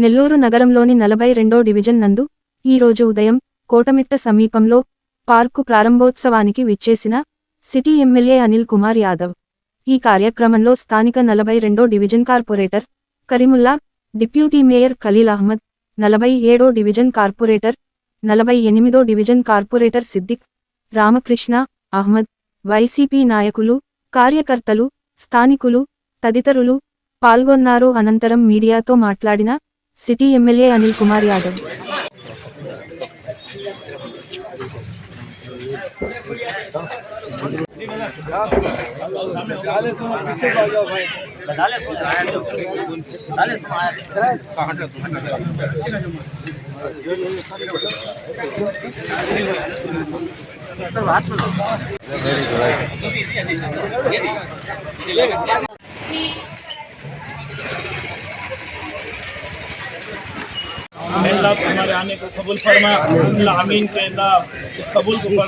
నెల్లూరు నగరంలోని నలభై రెండో డివిజన్ నందు ఈ రోజు ఉదయం కోటమిట్ట సమీపంలో పార్కు ప్రారంభోత్సవానికి విచ్చేసిన సిటీ ఎమ్మెల్యే అనిల్ కుమార్ యాదవ్. ఈ కార్యక్రమంలో స్థానిక నలభై రెండో division corporator Kareemulla deputy mayor Khaleel Ahmed నలభై ఏడో డివిజన్ కార్పొరేటర్ నలభై ఎనిమిదో division corporator Siddiq Ramakrishna Ahmed YCP నాయకులు కార్యకర్తలు స్థానికులు తదితరులు పాల్గొన్నారు. అనంతరం మీడియాతో మాట్లాడిన సిటీ ఎమ్మెల్యే అనిల్ కుమార్ యాదవ్ अल्लाह हमारे आने को कबूल फरमा। अल्लाह अमीन के अल्लाह कबूल फरमा।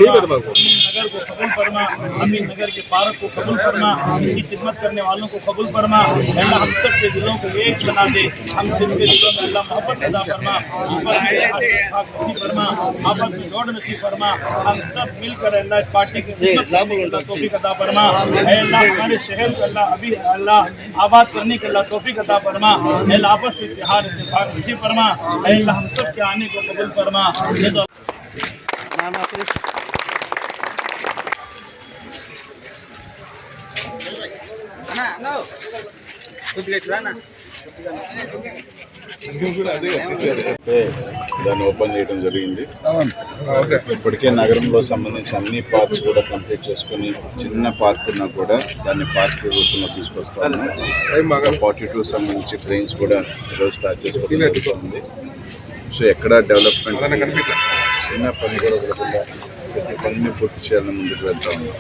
नगर को कबूल फरमा अमीन नगर के पार्क को कबूल फरमा इसकी खिदमत करने वालों को कबूल फरमा अल्लाह हम सब के दिलों को एक बना दे हम जिनके दिलों में अल्लाह मोहब्बत अदा फरमा फरमा आपस में जोड़ नसीब फरमा हम सब मिलकर अल्लाह इस पार्टी की की तौफीक अदा फरमा अल्लाह हमारे शहर को अल्लाह अभी अल्लाह आबाद करने की अल्लाह तौफीक अदा फरमा अल्लाह आपस में इतिहाद इत्तेफाक नसीब फरमा अल्लाह हम सब के आने को कबूल फरमा ये దాన్ని ఓపెన్ చేయడం జరిగింది. ఇప్పటికే నగరంలో సంబంధించి అన్ని పార్క్స్ కూడా కంప్లీట్ చేసుకుని చిన్న పార్క్ ఉన్నా కూడా దాన్ని పార్క్ రూపంలో తీసుకొస్తాము. ఫార్టీ టూ సంబంధించి ట్రైన్స్ కూడా ఈరోజు స్టార్ట్ చేసుకోవడం సో ఎక్కడ డెవలప్మెంట్ చిన్న పని కూడా ప్రతి పనిని పూర్తి చేయాలని ముందుకు వెళ్తా ఉన్నాం.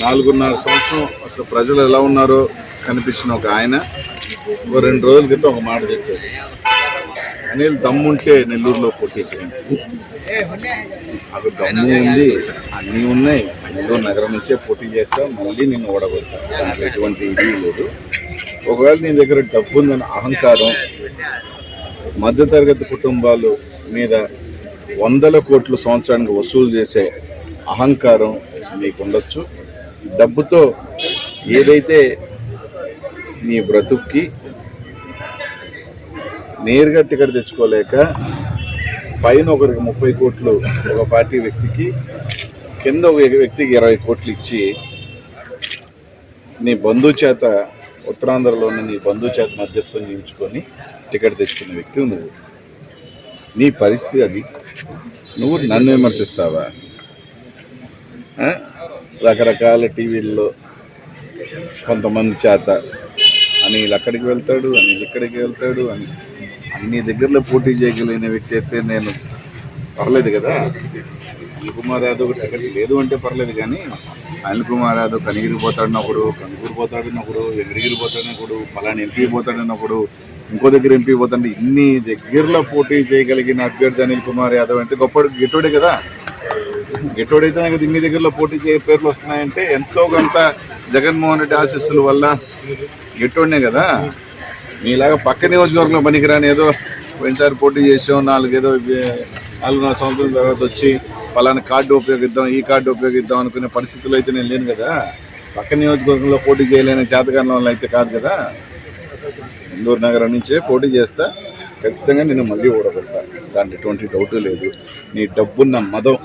నాలుగున్నర సంవత్సరం అసలు ప్రజలు ఎలా ఉన్నారో కనిపించిన ఒక ఆయన. ఒక రెండు రోజుల క్రితం ఒక మాట చెప్పారు అనిల్ దమ్ముంటే నెల్లూరులో పోటీ చేయండి. నాకు దమ్ము ఉంది అన్నీ ఉన్నాయి. నెల్లూరు నగరం నుంచే పోటీ చేస్తా మళ్ళీ నేను ఓడగొడతాను దాంట్లో ఎటువంటి ఇది లేదు. ఒకవేళ నీ దగ్గర డబ్బు ఉందని అహంకారం మధ్యతరగతి కుటుంబాలు మీద వందల కోట్లు సంవత్సరానికి వసూలు చేసే అహంకారం నీకు ఉండొచ్చు. డబ్బుతో ఏదైతే నీ బ్రతుక్కి నేరుగా టికెట్ తెచ్చుకోలేక పైన ఒకరికి ముప్పై కోట్లు ఒక పార్టీ వ్యక్తికి కింద ఒక వ్యక్తికి ఇరవై కోట్లు ఇచ్చి నీ బంధువు చేత ఉత్తరాంధ్రలోని నీ బంధువు చేత మధ్యస్థం చేయించుకొని టికెట్ తెచ్చుకున్న వ్యక్తి నువ్వు. నీ పరిస్థితి అది. నువ్వు నన్ను విమర్శిస్తావా? రకరకాల టీవీల్లో కొంతమంది చేత అనిల్ అక్కడికి వెళ్తాడు అనిల్ ఇక్కడికి వెళ్తాడు అని అన్ని దగ్గరలో పోటీ చేయగలిగిన వ్యక్తి అయితే నేను పర్లేదు కదా. అనిల్ కుమార్ యాదవ్ అక్కడికి లేదు అంటే పర్లేదు కానీ అనిల్ కుమార్ యాదవ్ కనిగిరి పోతాడన్నప్పుడు కనుగూరు పోతాడన్నప్పుడు వెంకటగిరి పోతాడన్నప్పుడు పలానా ఎంపీ పోతాడన్నప్పుడు ఇంకో దగ్గర ఎంపీ పోతాడు ఇన్ని దగ్గరలో పోటీ చేయగలిగిన అభ్యర్థి అనిల్ కుమార్ యాదవ్ అంటే గొప్ప గిట్టుడే కదా. గెట్టోడైతే నాకు ఇన్ని దగ్గరలో పోటీ చేయ పేర్లు వస్తున్నాయంటే ఎంతో కొంత జగన్మోహన్ రెడ్డి ఆశీస్సుల వల్ల గెట్టోడినే కదా. మీలాగా పక్క నియోజకవర్గంలో పనికిరాని ఏదో పోయినసారి పోటీ చేసాం నాలుగేదో నాలుగున్నర సంవత్సరం తర్వాత వచ్చి పలానా కార్డు ఉపయోగిద్దాం ఈ కార్డు ఉపయోగిద్దాం అనుకునే పరిస్థితుల్లో అయితే నేను లేను కదా. పక్క నియోజకవర్గంలో పోటీ చేయలేని చేతకాలం వల్ల అయితే కాదు కదా. నెల్లూరు నగరం నుంచే పోటీ చేస్తా ఖచ్చితంగా నేను మళ్ళీ ఓడగలుగుతా దాంట్లో ఎటువంటి డౌట్ లేదు. నీ డబ్బున్న మదం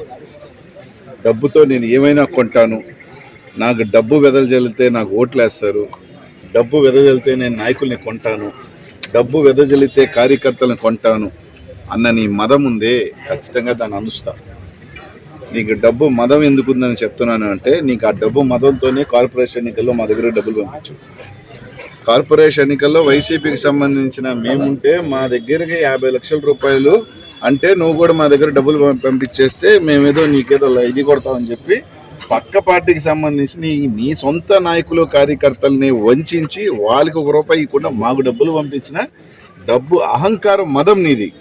డబ్బుతో నేను ఏమైనా కొంటాను నాకు డబ్బు వెదజల్లితే నాకు ఓట్లు వేస్తారు డబ్బు వెదజల్లితే నేను నాయకుల్ని కొంటాను డబ్బు వెదజల్లితే కార్యకర్తలను కొంటాను అన్న నీ మదం ఉందే ఖచ్చితంగా దాన్ని అనుస్తా నీకు డబ్బు మదం ఎందుకుందని చెప్తున్నాను అంటే నీకు ఆ డబ్బు మదంతోనే కార్పొరేషన్ ఎన్నికల్లో మా దగ్గర డబ్బులు పంపించు. కార్పొరేషన్ ఎన్నికల్లో వైసీపీకి సంబంధించిన మేముంటే మా దగ్గరకి యాభై లక్షల రూపాయలు అంటే నువ్వు కూడా మా దగ్గర డబ్బులు పంపించేస్తే మేమేదో నీకేదో ఇది కొడతామని చెప్పి పక్క పార్టీకి సంబంధించి నీ నీ సొంత నాయకులు కార్యకర్తల్ని వంచి వాళ్ళకి ఒక రూపాయి ఇవ్వకుండా మాకు డబ్బులు పంపించిన డబ్బు అహంకారం మదం నీది.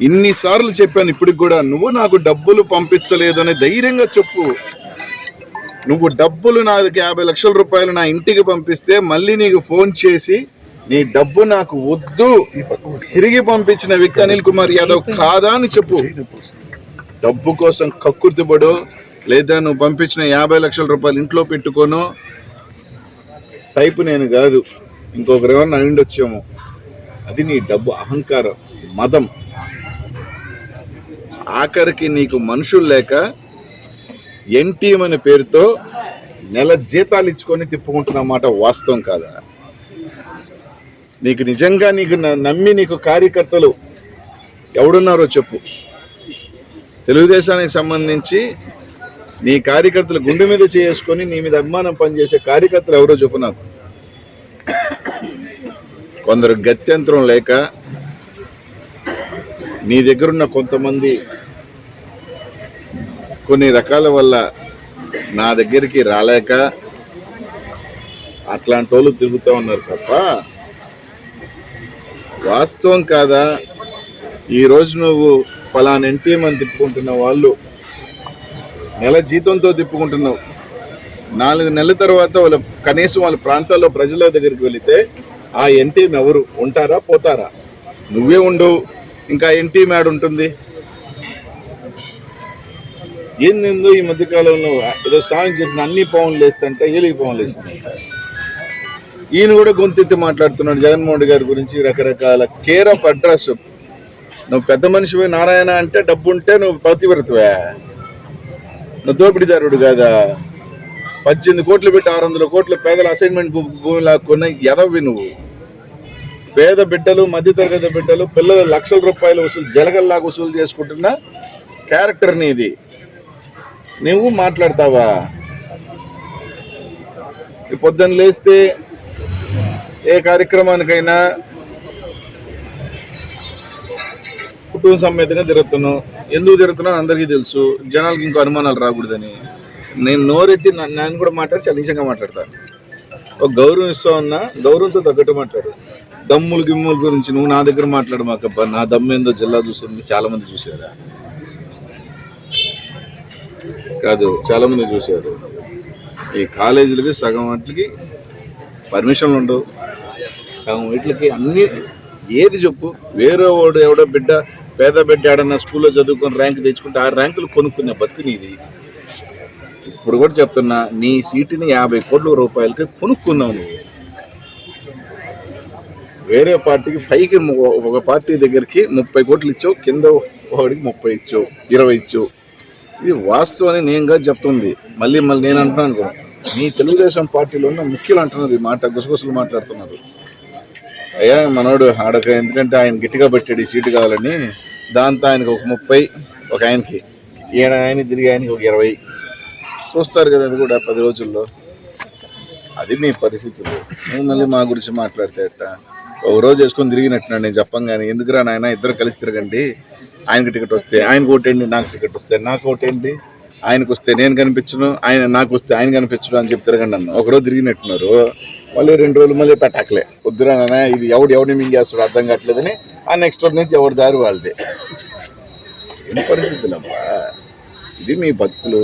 ఇన్నిసార్లు చెప్పాను ఇప్పటికి కూడా నువ్వు నాకు డబ్బులు పంపించలేదు అని ధైర్యంగా చెప్పు. నువ్వు డబ్బులు నాకు యాభై లక్షల రూపాయలు నా ఇంటికి పంపిస్తే మళ్ళీ నీకు ఫోన్ చేసి నీ డబ్బు నాకు వద్దు. తిరిగి పంపించిన వ్యక్తి అనిల్ కుమార్ యాదవ్ కాదా అని చెప్పు. డబ్బు కోసం కక్కుర్తిపడు లేదా నువ్వు పంపించిన యాభై లక్షల రూపాయలు ఇంట్లో పెట్టుకోను. టైపు నేను కాదు. ఇంకొకరు ఎవరన్నా అయిండొచ్చేమో అది నీ డబ్బు అహంకారం మదం. ఆఖరికి నీకు మనుషులు లేక ఎన్టీఎం అనే పేరుతో నెల జీతాలు ఇచ్చుకొని తిప్పుకుంటున్నమాట వాస్తవం కాదా? నీకు నిజంగా నీకు న- నమ్మి నీకు కార్యకర్తలు ఎవడున్నారో చెప్పు. తెలుగుదేశానికి సంబంధించి నీ కార్యకర్తలు గుండె మీద చేసుకొని నీ మీద అభిమానం పనిచేసే కార్యకర్తలు ఎవరో చెప్పు నాకు. కొందరు గత్యంతరం లేక నీ దగ్గరున్న కొంతమంది కొన్ని రకాల వల్ల నా దగ్గరికి రాలేక అట్లాంటి వాళ్ళు తిరుగుతూ ఉన్నారు తప్ప వాస్తవం కాదా? ఈరోజు నువ్వు పలానా ఎన్టీఎం అని తిప్పుకుంటున్న వాళ్ళు నెల జీతంతో తిప్పుకుంటున్నావు. నాలుగు నెలల తర్వాత వాళ్ళ కనీసం వాళ్ళ ప్రాంతాల్లో ప్రజల దగ్గరికి వెళితే ఆ ఎన్టీఎం ఎవరు? ఉంటారా? పోతారా? నువ్వే ఉండవు ఇంకా ఎన్టీఎం యాడ్ ఉంటుంది. ఏందో ఈ మధ్యకాలంలో? ఏదో సాంగ్ చెప్పిన అన్ని పవన్లు వేస్తుంటే ఏలికి పవన్లు వేసింది ఈయన కూడా గొంతెత్తి మాట్లాడుతున్నాడు. జగన్మోహన్ రెడ్డి గారి గురించి రకరకాల కేర్ ఆఫ్ అడ్రస్ నువ్వు పెద్ద మనిషివి నారాయణ అంటే డబ్బు ఉంటే నువ్వు పతివ్రతవే. నువ్వు దోపిడీదారుడు కాదా? పద్దెనిమిది కోట్లు పెట్టి ఆరు వందల కోట్ల పేదల అసైన్మెంట్ భూమి లాక్కున్న ఎదవి నువ్వు. పేద బిడ్డలు మధ్యతరగతి బిడ్డలు పిల్లలు లక్షల రూపాయలు వసూలు జలగల్లాగా వసూలు చేసుకుంటున్న క్యారెక్టర్ నీది నువ్వు మాట్లాడతావా? పొద్దున్న లేస్తే ఏ కార్యక్రమానికైనా కుటుంబ సమేతంగా తిరుగుతున్నావు ఎందుకు తిరుగుతున్నావు అందరికీ తెలుసు. జనాలకి ఇంకో అనుమానాలు రాకూడదని. నేను నోరెత్తి నా- నేను కూడా మాట్లాడి చలించంగా మాట్లాడతాను ఒక గౌరవం ఇస్తా ఉన్నా గౌరవంతో తగ్గట్టు మాట్లాడు. దమ్ములు గిమ్ముల గురించి నువ్వు నా దగ్గర మాట్లాడు మాకబ్బా నా దమ్ము ఏందో జిల్లా చూసింది. చాలా మంది చూసారా కాదు చాలా మంది చూశారు. ఈ కాలేజీలకి సగం వాటికి పర్మిషన్లు ఉండవు. సగం వీటికి అన్ని ఏది చెప్పు. వేరే వాడు ఎవడో బిడ్డ పేద బిడ్డ ఆడన్న స్కూల్లో చదువుకొని ర్యాంక్ తెచ్చుకుంటే ఆ ర్యాంకులు కొనుక్కునే బతుకు నీది. ఇప్పుడు కూడా చెప్తున్నా నీ సీటుని యాభై కోట్ల రూపాయలకి కొనుక్కున్నావు నువ్వు. వేరే పార్టీకి పైకి ఒక పార్టీ దగ్గరికి ముప్పై కోట్లు ఇచ్చావు కింద వాడికి ముప్పై ఇచ్చావు ఇరవై ఇచ్చావు. ఇది వాస్తవం అని నేనుగా చెప్తుంది. మళ్ళీ మళ్ళీ నేను అంటున్నాను కూడా మీ తెలుగుదేశం పార్టీలో ఉన్న ముఖ్యులు అంటున్నారు ఈ మాట గుసగుసలు మాట్లాడుతున్నారు. అయ్యా మనోడు ఆడక ఎందుకంటే ఆయన గట్టిగా పెట్టాడు ఈ సీటు కావాలని. దాంతో ఆయనకు ఒక ముప్పై ఒక ఆయనకి. ఈయన ఆయన తిరిగి ఆయనకి ఒక ఇరవై. చూస్తారు కదా అది కూడా పది రోజుల్లో. అది మీ పరిస్థితులు. నువ్వు మళ్ళీ మా గురించి మాట్లాడితే అట్ట ఒక రోజు వేసుకొని తిరిగినట్టున్నాడు నేను చెప్పం కానీ ఎందుకురా నాయన ఇద్దరు కలిసి తిరగండి. ఆయనకి టికెట్ వస్తే ఆయనకు ఓటేండి నాకు టికెట్ వస్తే. నాకు ఓటేండి ఆయనకు వస్తే నేను కనిపించను ఆయన నాకు వస్తే ఆయన కనిపించడం అని చెప్పి తిరగండి అన్న. ఒకరోజు తిరిగినట్టున్నారు. మళ్ళీ రెండు రోజులు మళ్ళీ పెట్టకలే. వద్దురా ఇది ఎవడు ఎవడిని మింగేస్తాడు అర్థం కావట్లేదని ఆ నెక్స్ట్ రోజు నుంచి ఎవరి దారి వాళ్ళది. ఏం పరిస్థితులమ్మా ఇది మీ బతుకులు.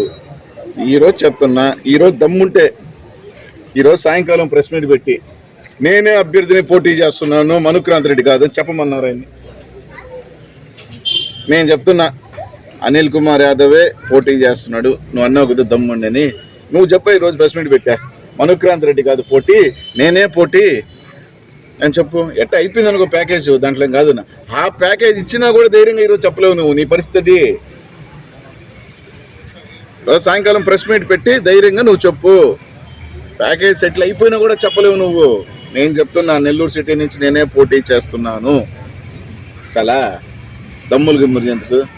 ఈరోజు చెప్తున్నా ఈరోజు దమ్ముంటే ఈరోజు సాయంకాలం ప్రెస్ మీట్ పెట్టి నేనే అభ్యర్థిని పోటీ చేస్తున్నాను మనుక్రాంత్ రెడ్డి కాదు చెప్పమన్నారు ఆయన్ని. నేను చెప్తున్నా అనిల్ కుమార్ యాదవే పోటీ చేస్తున్నాడు. నువ్వు అన్నావు కదా దమ్ముండని. నువ్వు చెప్పా ఈరోజు ప్రెస్ మీట్ పెట్టా. మనుక్రాంత్ రెడ్డి కాదు పోటీ. నేనే పోటీ. అని చెప్పు? ఎట్ట అయిపోయింది అనుకో ప్యాకేజ్? దాంట్లో కాదు నా. ఆ ప్యాకేజ్ ఇచ్చినా కూడా ధైర్యంగా ఈరోజు చెప్పలేవు నువ్వు. నీ పరిస్థితి. రోజు సాయంకాలం ప్రెస్ మీట్ పెట్టి ధైర్యంగా నువ్వు చెప్పు. ప్యాకేజ్ సెటిల్ అయిపోయినా కూడా చెప్పలేవు నువ్వు. నేను చెప్తున్నా నెల్లూరు సిటీ నుంచి నేనే పోటీ చేస్తున్నాను. చాలా దమ్ములు గిమ్ములు